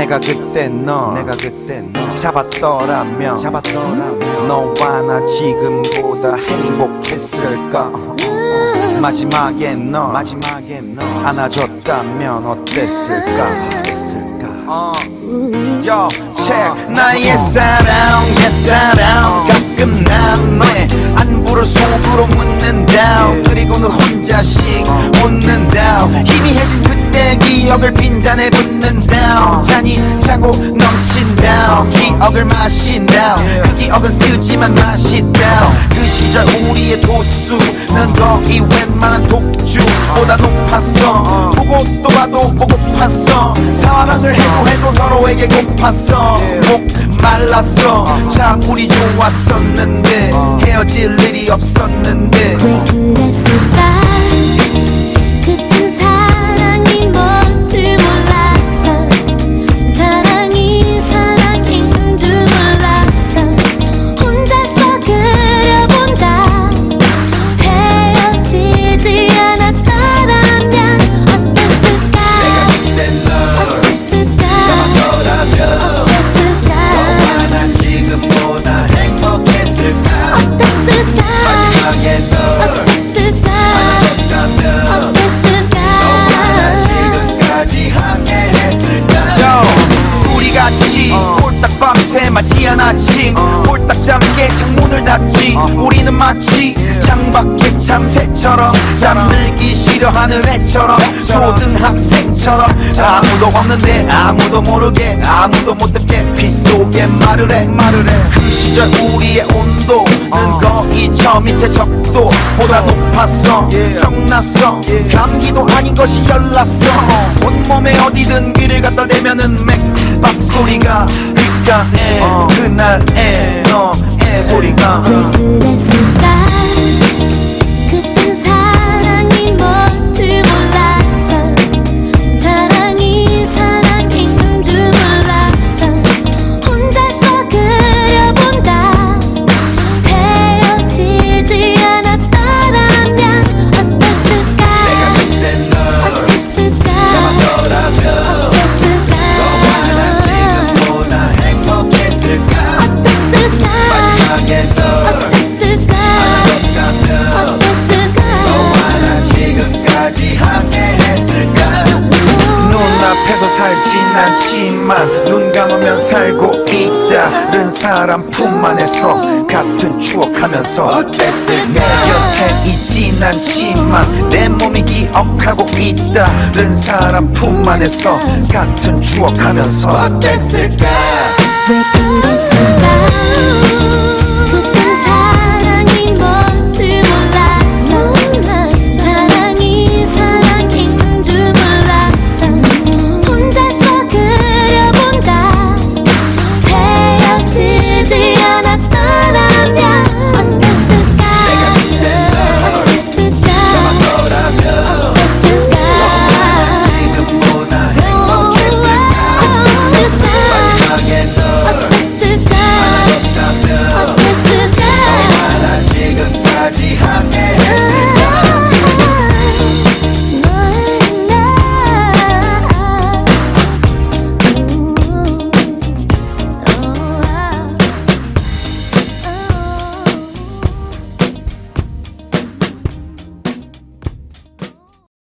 내가 그때 너 내가 그때 너 잡았더라면 잡았더라면 너와 나 지금보다 행복했을까? 마지막에 너 마지막에 너 안아줬다면 어땠을까? 어땠을까? 어. Yo, check. 나의 사랑 내 사랑 안부를 속으로 묻는다 그리고는 혼자씩 웃는다 희미해진 그때 기억을 빈잔에 붓는다 잔이 차고 넘친다 기억을 마신다 그 기억은 쓰지만 마시다 그 시절 우리의 도수는 거의 웬만한 독주보다 높았어. 보고 또 봐도 보고 팠어 사랑을 해도 해도 서로에게 고팠어 목 말랐어 참 우리 좋았었는데 헤어질 일이 없었는데 홀딱 밤새 맞이한 아침 홀딱 잠게 창문을 닫지. 우리는 마치 창밖의 참새처럼 잠들기 싫어하는 애처럼 초등학생처럼 아무도 없는데 아무도 모르게 아무도 못 듣게 귀 속에 말을 해. 말을 해그 시절 우리의 온도는 거의 저 밑에 적도 보다 높았어. 성났어. 감기도 아닌 것이 열났어. 온몸에 어디든 귀를 갖다 대면은 맥박 소리가 그날의 너의 소리가. 왜 그랬을까 살진 않지만 눈 감으면 살고 있다 른 사람 품 안에서 같은 추억하면서 어땠을까 내 곁에 있진 않지만 내 몸이 기억하고 있다 른 사람 품 안에서 같은 추억하면서 어땠을까? 왜